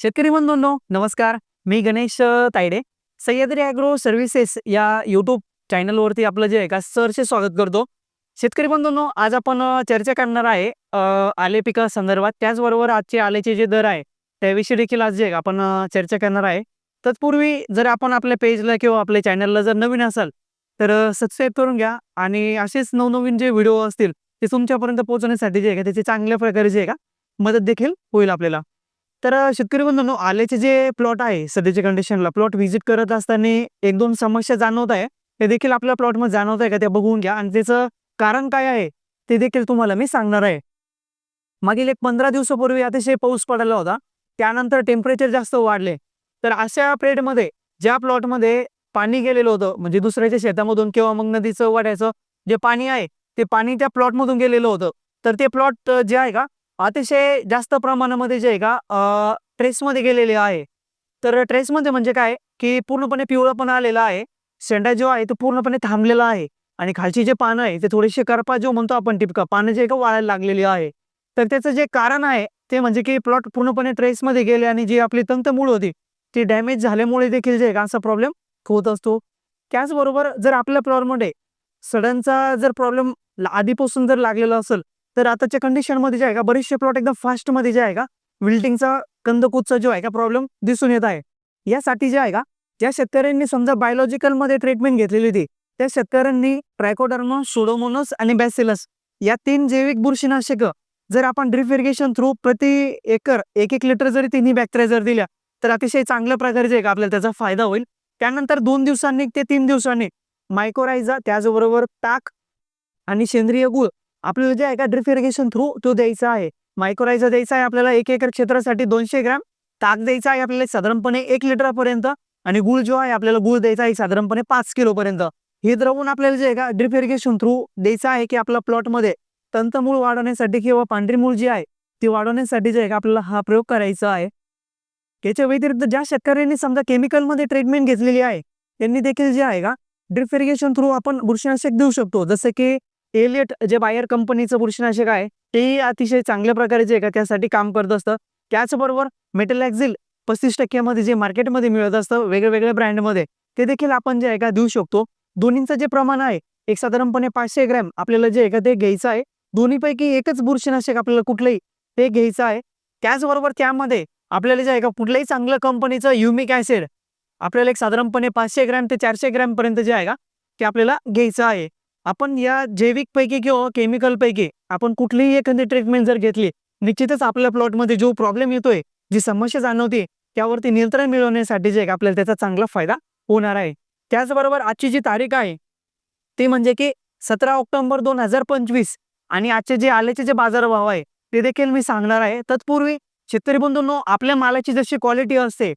शेतकरी बंधूंनो नमस्कार. मी गणेश तायडे. सह्याद्री ॲग्रो सर्व्हिसेस या यूट्यूब चॅनलवरती आपलं जे आहे का सरचे स्वागत करतो. शेतकरी बंधूंनो आज आपण चर्चा करणार आहे आले पिका संदर्भात. त्याचबरोबर आजचे आलेचे जे दर आहे त्याविषयी देखील आज जे आहे का आपण चर्चा करणार आहे. तत्पूर्वी जर आपण आपल्या पेजला किंवा आपल्या चॅनलला जर नवीन असाल तर सबस्क्राईब करून घ्या. आणि असेच नवनवीन जे व्हिडिओ असतील ते तुमच्यापर्यंत पोहोचवण्यासाठी जे आहे का त्याची चांगल्या प्रकारे जे आहे का मदत देखील होईल आपल्याला. तर शेतकरी बंधूंनो आल्याचे जे प्लॉट आहे सध्याच्या कंडिशनला प्लॉट व्हिजिट करत असताना एक दोन समस्या जाणवत आहे. ते देखील आपल्या प्लॉटमध्ये जाणवत आहे का ते बघून घ्या. आणि त्याचं कारण काय आहे ते देखील तुम्हाला मी सांगणार आहे. मागील एक पंधरा दिवसापूर्वी अतिशय पाऊस पडला होता. त्यानंतर टेम्परेचर जास्त वाढले. तर अशा पिरियडमध्ये ज्या प्लॉटमध्ये पाणी गेलेलं होतं म्हणजे दुसऱ्याच्या शेतामधून किंवा मग नदीचं वाड्याचं जे पाणी आहे ते पाणी त्या प्लॉटमधून गेलेलं होतं. तर ते प्लॉट जे आहे का अतिशय जास्त प्रमाणामध्ये जे आहे का ट्रेसमध्ये गेलेले आहे. तर ट्रेसमध्ये म्हणजे काय की पूर्णपणे पिवळं पण आलेलं आहे. शेंडा जो आहे तो पूर्णपणे थांबलेला आहे. आणि खालची जे पानं आहे ते थोडीशी करपा जो म्हणतो आपण टिपका पानं जे का वाळायला लागलेली आहे. तर त्याचं जे कारण आहे ते म्हणजे की प्लॉट पूर्णपणे ट्रेसमध्ये गेले आणि जी आपली तंतमूळ होती ती डॅमेज झाल्यामुळे देखील जे का असा प्रॉब्लेम होत असतो. त्याचबरोबर जर आपल्या प्लॉटमध्ये सडनचा जर प्रॉब्लेम आधीपासून जर लागलेला असेल तर आताच्या कंडिशनमध्ये जे आहे का बरेचसे प्लॉट एकदम फास्टमध्ये जे आहे का विल्टिंगचा कंदकूदचा जो आहे का प्रॉब्लेम दिसून येत आहे. यासाठी जे आहे का ज्या शेतकऱ्यांनी समजा बायोलॉजिकलमध्ये ट्रीटमेंट घेतलेली होती त्या शेतकऱ्यांनी ट्रायकोडर्मा सोडोमोनस आणि बॅसिलस या तीन जैविक बुरशीनाशक जर आपण ड्रिप इरिगेशन थ्रू प्रति एकर एक एक लिटर जरी तिन्ही बॅक्टेरिया जर दिल्या तर अतिशय चांगल्या प्रकारे जे का आपल्याला त्याचा फायदा होईल. त्यानंतर दोन दिवसांनी ते तीन दिवसांनी मायक्रोरायझा त्याचबरोबर ताक आणि सेंद्रिय गुळ आपल्याला जे आहे का ड्रिप इरिगेशन थ्रू तो द्यायचा आहे. मायक्रोरायझा द्यायचा आहे आपल्याला एक एकर क्षेत्रासाठी दोनशे ग्रॅम. ताक द्यायचा आहे आपल्याला साधारणपणे एक लिटरपर्यंत. आणि गुळ जो आहे आपल्याला गुळ द्यायचा आहे साधारणपणे पाच किलोपर्यंत. हे द्रवून आपल्याला जे आहे का ड्रिप इरिगेशन थ्रू द्यायचं आहे की आपल्या प्लॉटमध्ये तंतमूळ वाढवण्यासाठी किंवा पांढरी मूळ जी आहे ती वाढवण्यासाठी जे आहे का आपल्याला हा प्रयोग करायचा आहे. याच्या व्यतिरिक्त ज्या शेतकऱ्यांनी समजा केमिकलमध्ये ट्रीटमेंट घेतलेली आहे त्यांनी देखील जे आहे का ड्रिप इरिगेशन थ्रू आपण बुरशीनाशक देऊ शकतो. जसं की एलियट जे बायर कंपनीचं बुरशीनाशक आहे ते अतिशय चांगल्या प्रकारे जे आहे का? त्यासाठी काम करत असतं. त्याचबरोबर मेटलॅक्झिल पस्तीस टक्क्यामध्ये जे मार्केटमध्ये मिळत असतं वेगवेगळ्या ब्रँडमध्ये ते देखील आपण जे आहे का देऊ शकतो. दोन्हींचं जे प्रमाण आहे एक साधारणपणे पाचशे ग्रॅम आपल्याला जे आहे का ते घ्यायचं आहे. दोन्हीपैकी एकच बुरशीनाशक आपल्याला कुठलंही ते घ्यायचं आहे. त्याचबरोबर त्यामध्ये आपल्याला जे आहे का कुठल्याही चांगल्या कंपनीचं युमिक ॲसिड आपल्याला एक साधारणपणे पाचशे ग्रॅम ते चारशे ग्रॅमपर्यंत जे आहे का ते आपल्याला घ्यायचं आहे. आपण या जैविकपैकी किंवा केमिकलपैकी आपण कुठलीही एखादी ट्रीटमेंट जर घेतली निश्चितच आपल्या प्लॉटमध्ये जो प्रॉब्लेम येतोय जी समस्या जाणवते त्यावरती नियंत्रण मिळवण्यासाठी जे आपल्याला त्याचा चांगला फायदा होणार आहे. त्याचबरोबर आजची जी तारीख आहे ती म्हणजे की सतरा ऑक्टोबर दोन हजार पंचवीस आणि आजचे जे आल्याचे जे बाजारभाव आहे ते देखील मी सांगणार आहे. तत्पूर्वी शेतकरी बंधूंनो आपल्या मालाची जशी क्वालिटी असते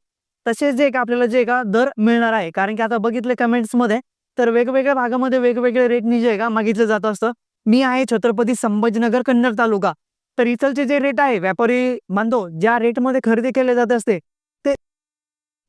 तसेच जे का आपल्याला जे का दर मिळणार आहे. कारण की आता बघितले कमेंट्समध्ये तर वेगवेगळ्या भागामध्ये वेगवेगळ्या रेटनी जे आहे का? मागितलं जात असतं. मी आहे छत्रपती संभाजीनगर कन्नड तालुका. तर इथलचे जे रेट आहे व्यापारी बांधव ज्या रेटमध्ये खरेदी केले जात असते ते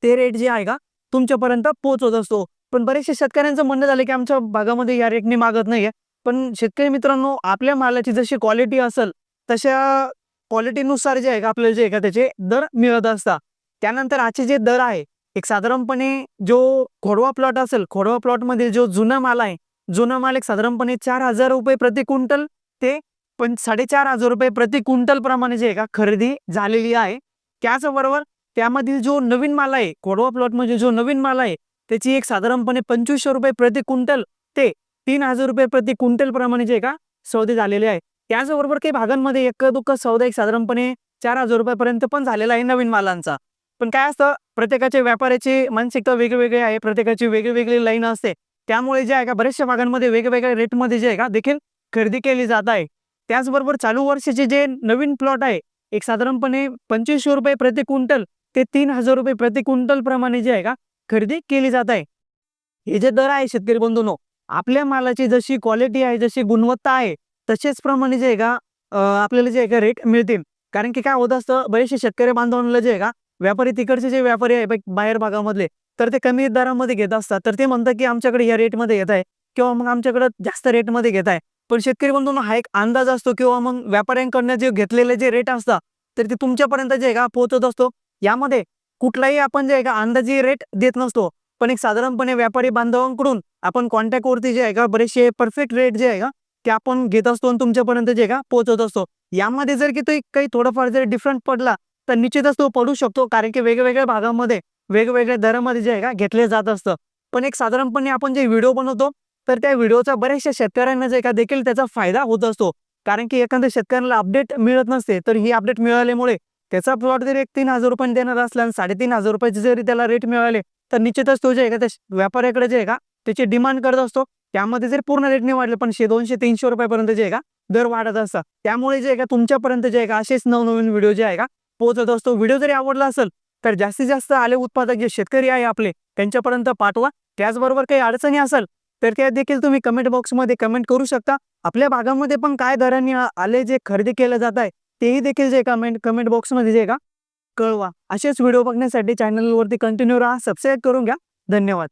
ते रेट जे आहे का तुमच्यापर्यंत पोहोचवत असतो. पण बरेचसे शेतकऱ्यांचं म्हणणं झालं की आमच्या भागामध्ये या रेटने मागत नाहीये. पण शेतकरी मित्रांनो आपल्या मालाची जशी क्वालिटी असेल तशा क्वालिटीनुसार जे आहे का आपल्याला जे आहे का त्याचे दर मिळत असतात. त्यानंतर आजचे जे दर आहे एक साधारणपणे जो खोडवा प्लॉट असेल खोडवा प्लॉटमध्ये जो जुना माल आहे जुना माल एक साधारणपणे चार हजार रुपये प्रति क्विंटल ते पण साडेचार हजार रुपये प्रति क्विंटल प्रमाणे जे आहे का खरेदी झालेली आहे. त्याचबरोबर त्यामधील जो नवीन माल आहे खोडवा प्लॉटमध्ये जो नवीन माल आहे त्याची एक साधारणपणे पंचवीसशे रुपये प्रति क्विंटल ते तीन हजार रुपये प्रति क्विंटल प्रमाणे जे का सौदे झालेले आहे. त्याचबरोबर काही भागांमध्ये एक दुःख सौदा एक साधारणपणे चार हजार रुपयापर्यंत पण झालेला आहे नवीन मालांचा. पण काय असतं प्रत्येकाच्या व्यापाऱ्याची मानसिकता वेगवेगळी आहे प्रत्येकाची वेगळी लाईन असते. त्यामुळे जे आहे का बऱ्याचशा भागांमध्ये वेगवेगळ्या रेटमध्ये जे आहे का देखील खरेदी केली जात आहे. त्याचबरोबर चालू वर्षाचे जे नवीन प्लॉट आहे एक साधारणपणे पंचवीसशे रुपये प्रति क्विंटल ते तीन हजार रुपये प्रति क्विंटल प्रमाणे जे आहे का खरेदी केली जात आहे. हे जे दर आहे शेतकरी बंधूनो आपल्या मालाची जशी क्वालिटी आहे जशी गुणवत्ता आहे तसेच प्रमाणे जे आहे का आपल्याला जे आहे का रेट मिळतील. कारण की काय होत असतं बरेचसे शेतकरी बांधवांना जे आहे का व्यापारी तिकडचे जे व्यापारी आहे बाहेर भागामधले तर ते कमी दरामध्ये घेत असतात. तर ते म्हणतात की आमच्याकडे या रेटमध्ये येत आहे किंवा मग आमच्याकडे जास्त रेटमध्ये घेत आहे. पण शेतकरी बंधूंनो हा एक अंदाज असतो किंवा मग व्यापाऱ्यांकडनं जे घेतलेले जे रेट असतात तर ते तुमच्यापर्यंत जे आहे का पोहोचत असतो? यामध्ये कुठलाही आपण जे आहे का अंदाजी रेट देत नसतो. पण एक साधारणपणे व्यापारी बांधवांकडून आपण कॉन्टॅक्टवरती जे आहे का बरेचसे परफेक्ट रेट जे आहे का ते आपण घेत असतो आणि तुमच्यापर्यंत जे का पोहोचत असतो. यामध्ये जर की तो एक काही थोडाफार जर डिफरंट पडला तर निश्चितच तो पडू शकतो कारण की वेगवेगळ्या भागामध्ये वेगवेगळ्या दरामध्ये जे आहे का घेतले जात असतं. पण एक साधारणपणे आपण जे व्हिडिओ बनवतो तर त्या व्हिडिओचा बऱ्याचशा शेतकऱ्यांना जे का देखील त्याचा फायदा होत असतो. कारण की एखाद्या शेतकऱ्याला अपडेट मिळत नसते तर ही अपडेट मिळाल्यामुळे त्याचा प्लॉट जरी एक तीन हजार रुपये देणार असला आणि साडेतीन हजार रुपयाचे जरी त्याला रेट मिळाले तर निश्चितच तो जे आहे का त्या व्यापाऱ्याकडे जे आहे का त्याची डिमांड करत असतो. त्यामध्ये जर पूर्ण रेट नाही वाढले पण शे दोनशे तीनशे रुपयापर्यंत जे आहे का दर वाढत असतात. त्यामुळे जे आहे का तुमच्यापर्यंत जे आहे का असेच नवनवीन व्हिडिओ जे आहे का पोहोचत असतो. व्हिडिओ जरी आवडला असेल तर जास्तीत जास्त आले उत्पादक जे शेतकरी आहे आपले त्यांच्यापर्यंत पाठवा. त्याचबरोबर काही अडचणी असेल तर त्या देखील तुम्ही कमेंट बॉक्समध्ये कमेंट करू शकता. आपल्या भागामध्ये पण काय दरांनी आले जे खरेदी केलं जात आहे तेही देखील जे कमेंट कमेंट बॉक्समध्ये जे का कळवा. असेच व्हिडिओ बघण्यासाठी चॅनलवरती कंटिन्यू राहा सबस्क्राईब करून घ्या. धन्यवाद.